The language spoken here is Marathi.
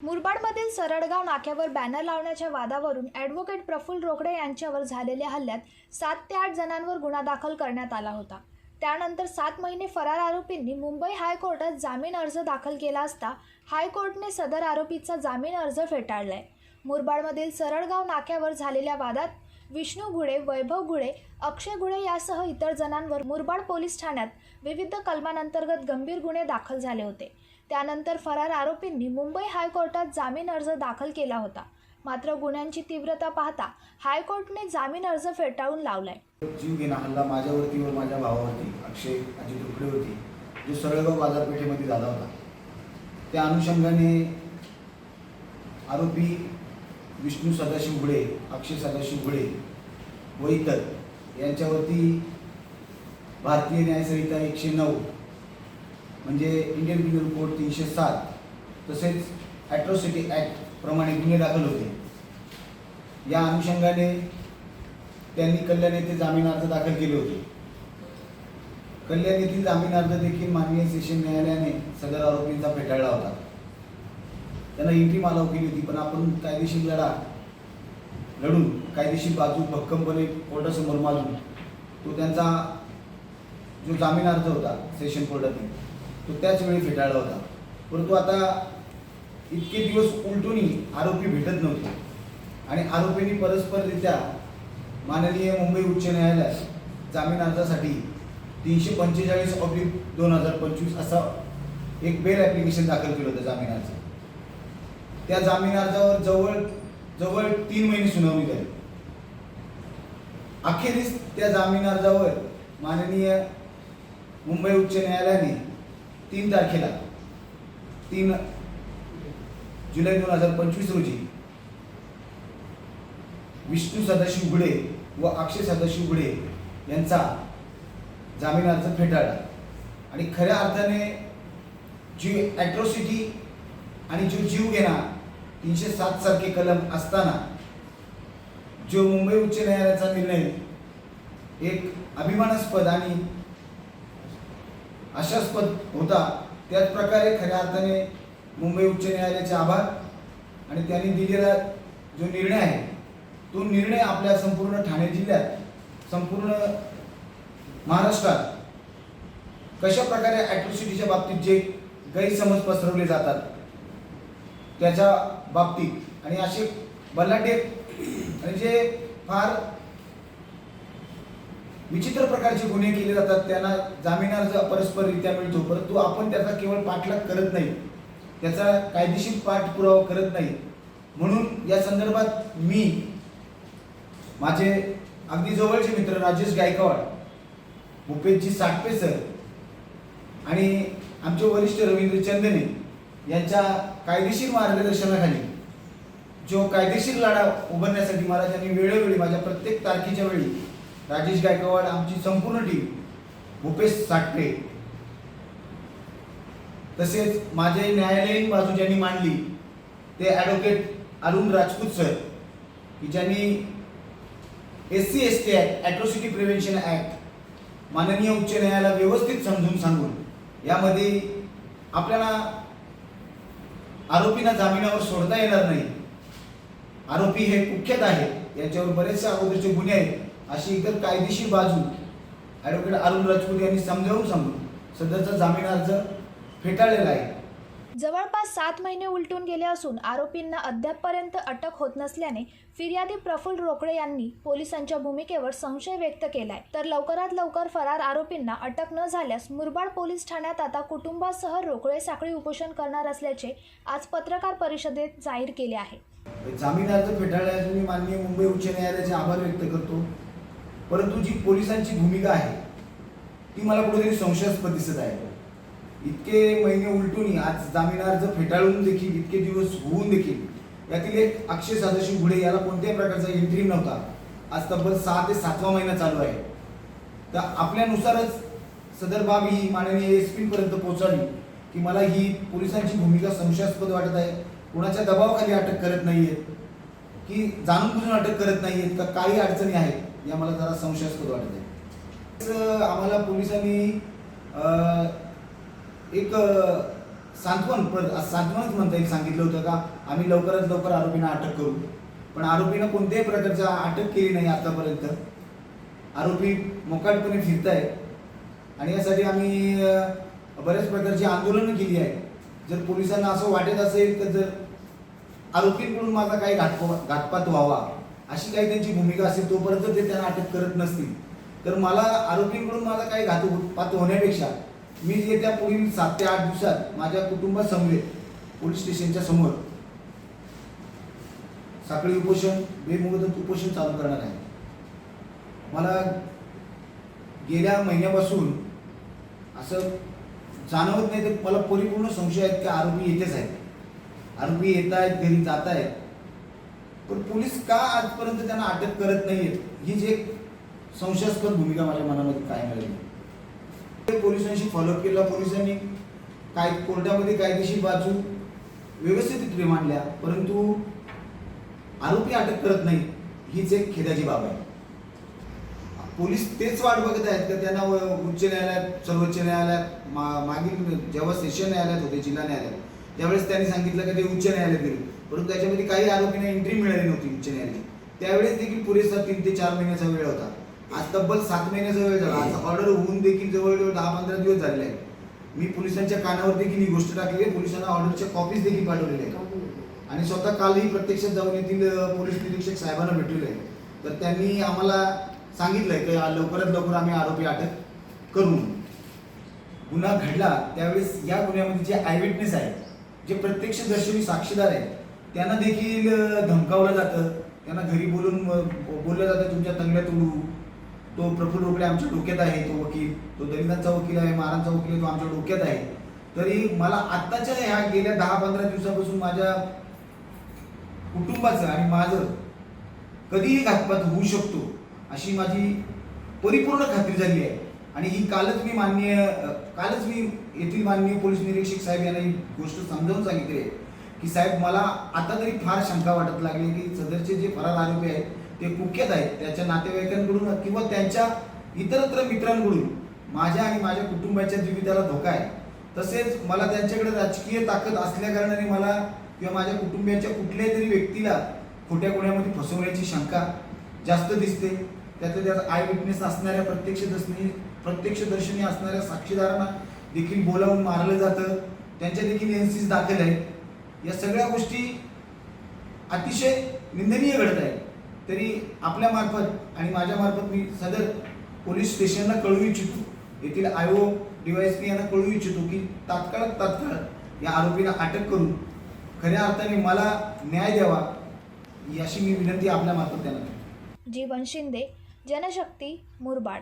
मुरबाडमधील सरडगाव नाक्यावर बॅनर लावण्याच्या वादावरून ॲडव्होकेट प्रफुल्ल रोकडे यांच्यावर झालेल्या हल्ल्यात सात ते आठ जणांवर गुन्हा दाखल करण्यात आला होता. त्यानंतर सात महिने फरार आरोपींनी मुंबई हायकोर्टात जामीन अर्ज दाखल केला असता हायकोर्टने सदर आरोपीचा जामीन अर्ज फेटाळलाय. मुरबाडमधील सरळगाव नाक्यावर झालेल्या वादात विष्णू घुडे वैभव घुडे अक्षय घुडे यासह इतर जणांवर मुरबाड पोलीस ठाण्यात विविध कलमांतर्गत गंभीर गुन्हे दाखल झाले होते. त्यानंतर फरार आरोपींनी मुंबई हायकोर्टात जामीन अर्ज दाखल केला होता. मात्र गुन्ह्यांची तीव्रता पाहता हायकोर्टने जामीन अर्ज फेटाळून लावलाय. जीव घेणा हल्ला माझ्यावरती व माझ्या भावावरती अक्षय अजित रुकडे होती जो सरळगाव बाजारपेठेमध्ये झाला होता. त्या अनुषंगाने आरोपी विष्णू सदाशिव घुळे अक्षय सदाशिव घुळे व इतर यांच्यावरती भारतीय न्यायसंहिता एकशे नऊ म्हणजे इंडियन पिनल कोड तीनशे सात तसेच ॲट्रॉसिटी ॲक्ट प्रमाणे गुन्हे दाखल होते. या अनुषंगाने त्यांनी कल्याण येथे जामीन अर्ज दाखल केले होते. कल्याण येथील जामीन अर्ज देखील माननीय सेशन न्यायालयाने सदर आरोपींचा फेटाळला होता. त्यांना इंट्री मालव केली होती पण आपण कायदेशीर लढा लढून कायदेशीर बाजू भक्कमपणे कोर्टासमोर माजून तो त्यांचा जो जामीन अर्ज होता सेशन कोर्टातील तो त्याच वेळी फेटाळला होता. परंतु आता इतके दिवस उलटूनही आरोपी भेटत नव्हते. आणि आरोपींनी परस्पररित्या माननीय मुंबई उच्च न्यायालयात जामीन अर्जासाठी तीनशे पंचेचाळीस ऑब्लिक दोन हजार पंचवीस असा एक बेल ॲप्लिकेशन दाखल केलं होतं जामीन अर्ज. त्या जामीन अर्जावर जवळ जवळ तीन महिने सुनावणी झाली. अखेरीस त्या जामीन अर्जावर माननीय मुंबई उच्च न्यायालयाने तीन तारखेला. तीन जुलै दोन हजार पंचवीस रोजी विष्णू सदाशिव घुडे व अक्षय सदाशिव घुडे यांचा जामीन अर्ज फेटाळला. आणि खऱ्या अर्थाने जी ॲट्रॉसिटी आणि जो जीव घेणा तीनशे सात सारखे कलम असताना जो मुंबई उच्च न्यायालयाचा निर्णय एक अभिमानास्पद आणि आशास्पद होता. त्याच प्रकारे खऱ्या अर्थाने मुंबई उच्च न्यायालयाचे आभार आणि त्यांनी दिलेला जो निर्णय आहे तो निर्णय आपल्या संपूर्ण ठाणे जिल्ह्यात संपूर्ण महाराष्ट्रात कशा प्रकारे ॲट्रॉसिटीच्या बाबतीत जे गैरसमज पसरवले जातात त्याच्या बाबतीत आणि असे बलाढ्य आणि जे फार विचित्र प्रकारचे गुन्हे केले जातात त्यांना जामीन अर्ज परस्पररित्या मिळतो परंतु आपण त्याचा केवळ पाठलाग करत नाही. त्याचा कायदेशीर पाठपुरावा करत नाही. म्हणून या संदर्भात मी माझे अगदी जवळचे मित्र राजेश गायकवाड भूपेशजी साटपे सर आणि आमचे वरिष्ठ रवींद्र चंदने यांच्या कायदेशीर मार्गदर्शनाखाली जो कायदेशीर लढा उभारण्यासाठी मला त्यांनी वेळोवेळी माझ्या प्रत्येक तारखेच्या वेळी राजेश गायकवाड आमची संपूर्ण टीम भूपेश साठे. तसेच माझे न्यायालयीन बाजू ज्यांनी मांडली ते ॲडव्होकेट अरुण राजपूत सर की ज्यांनी S C S T act atrocity prevention act माननीय उच्च न्यायालयाला व्यवस्थित समजून सांगून यामध्ये आपल्याला आरोपींना जामिनावर सोडता येणार नाही. आरोपी हे कुख्यात आहे याच्यावर बरेचसे अगोदरचे गुन्हे आहेत. अशी इतर कायदेशीर बाजू ॲडव्होकेट अरुण राजपूत यांनी समजावून सांगून सदरचा जामीन अर्ज फेटाळलेला आहे. जवळपास सात महिने उलटून गेले असून आरोपींना अद्यापपर्यंत अटक होत नसल्याने फिर्यादी प्रफुल्ल रोकडे यांनी पोलिसांच्या भूमिकेवर संशय व्यक्त केलाय. तर लवकरात लवकर फरार आरोपींना अटक न झाल्यास मुरबाड पोलीस ठाण्यात आता कुटुंबासह रोकडे साखळी उपोषण करणार असल्याचे आज पत्रकार परिषदेत जाहीर केले आहे. जामीन अर्ज फेटाळल्याचे मी माननीय मुंबई उच्च न्यायालयाचे आभार व्यक्त करतो. परंतु जी पोलिसांची भूमिका आहे ती मला कुठेतरी संशयास्पद दिसत आहे. इतके महिने उलटूनही आज जामीन अर्ज फेटाळून देखील इतके दिवस होऊन देखील यातील एक अक्षय सदाशिव घुडे याला कोणत्याही प्रकारचा एंट्री नव्हता. आज तब्बल सहा ते सातवा महिना चालू आहे. तर आपल्यानुसारच सदर बाब ही माननीय एस पीपर्यंत पोहोचावी की मला ही पोलिसांची भूमिका संशयास्पद वाटत आहे. कुणाच्या दबावाखाली अटक करत नाही आहेत की जाणून बुजून अटक करत नाही आहेत का काही अडचणी आहेत. या मला जरा संशयास्पद वाटत आहे आम्हाला पोलिसांनी एक सांत्वन सांत्वनच म्हणता येईल सांगितलं होतं का? आम्ही लवकरात लवकर आरोपींना अटक करू. पण आरोपीनं कोणत्याही प्रकारचा अटक केली नाही आतापर्यंत. आरोपी मोकाटपणे फिरत आहेत आणि यासाठी आम्ही बऱ्याच प्रकारची आंदोलनं केली आहे जर पोलिसांना असं वाटत असेल तर जर आरोपींकडून माझा काही घातप घातपात व्हावा. अशी काही त्यांची भूमिका असेल तोपर्यंत ते त्यांना अटक करत नसतील. तर मला आरोपींकडून माझा काही घातपात होण्यापेक्षा मी येत्या पुढील सात ते आठ दिवसात माझ्या कुटुंबासमवेत पोलीस स्टेशनच्या समोर साखळी उपोषण बेमुदत उपोषण चालू करणार आहे. मला गेल्या महिन्यापासून असं जाणवत नाही तर मला परिपूर्ण संशय आहेत की आरोपी येतेच आहेत. आरोपी येत आहेत घरी जात आहेत पण पोलीस का आजपर्यंत त्यांना अटक करत नाहीयेत? ही जी एक संशयास्पद भूमिका माझ्या मनामध्ये कायम राहिली. पोलिसांशी फॉलोअप केला. पोलिसांनी काय कोर्टामध्ये कायदेशीर बाजू व्यवस्थित मांडल्या परंतु आरोपी अटक करत नाही हीच एक खेदाची बाब आहे. पोलीस तेच वाट बघत आहेत का? त्यांना उच्च न्यायालयात सर्वोच्च न्यायालयात मा- मागील जेव्हा सेशन न्यायालयात होते जिल्हा न्यायालयात त्यावेळेस त्यांनी सांगितलं की ते उच्च न्यायालयात गेले. परंतु त्याच्यामध्ये काही आरोपींना एंट्री मिळाली नव्हती उच्च न्यायालयात त्यावेळेस देखील पुरेसा तीन ते चार महिन्याचा वेळ होता. आज तब्बल सात महिन्याचा वेळ झाला. आज ऑर्डर होऊन देखील जवळजवळ दहा पंधरा दिवस झालेले आहेत. मी पोलिसांच्या कानावर देखील ही गोष्ट टाकली आहे. पोलिसांना ऑर्डरच्या कॉपीज देखील पाठवलेल्या आहेत. आणि स्वतः कालही प्रत्यक्षात जाऊन येथील पोलीस निरीक्षक साहेबांना भेटलेले आहे तर त्यांनी आम्हाला सांगितलं आहे की लवकरात लवकर आम्ही आरोपी अटक करू. गुन्हा घडला. त्यावेळेस या गुन्ह्यामध्ये जे आयविटनेस आहे आहेत जे प्रत्यक्षदर्शी साक्षीदार आहेत त्यांना देखील धमकावलं जातं. त्यांना घरी बोलून बोललं जातं तुमच्या तंगड्या तोडू. तो प्रफुल्ल रोकडे आमच्या डोक्यात आहे तो वकील. तो दलितांचा वकील आहे महाराजांचा वकील आहे तो आमच्या डोक्यात आहे. तरी मला आत्ताच्या ह्या गेल्या दहा पंधरा दिवसापासून माझ्या कुटुंबाचं आणि माझं कधीही घातपात होऊ शकतो अशी माझी परिपूर्ण खात्री झाली आहे. आणि ही कालच मी माननीय कालच मी येथील माननीय पोलीस निरीक्षक साहेब यांना ही गोष्ट समजावून सांगितली आहे. की साहेब मला आता तरी फार शंका वाटत लागली की सदरचे जे फरार आरोपी आहेत ते कुख्यात आहेत. त्याच्या नातेवाईकांकडून किंवा त्यांच्या इतरत्र मित्रांकडून माझ्या आणि माझ्या कुटुंबाच्या जीविताला धोका आहे. तसेच मला त्यांच्याकडे राजकीय ताकद असल्या कारणाने मला किंवा माझ्या कुटुंबियांच्या कुठल्याही तरी व्यक्तीला खोट्या कोण्यामध्ये फसवण्याची शंका जास्त दिसते. त्यातल्या त्यात आय विटनेस असणाऱ्या प्रत्यक्षदर्शनी प्रत्यक्षदर्शनी असणाऱ्या साक्षीदारांना देखील बोलावून मारलं जातं. त्यांच्या देखील एनसीस दाखल आहेत. या सगळ्या गोष्टी अतिशय निंदनीय घडत आहेत. तरी आपल्या मार्फत आणि माझ्यामार्फत मी सदर पोलीस स्टेशनला कळवू इच्छितो. येथील आय ओ डीवायसपी यांना कळवू इच्छितो की तात्काळ तात्काळ या आरोपीला अटक करून खऱ्या अर्थाने मला न्याय द्यावा अशी मी विनंती आपल्यामार्फत त्यांना जीवन शिंदे जनशक्ती मुरबाड.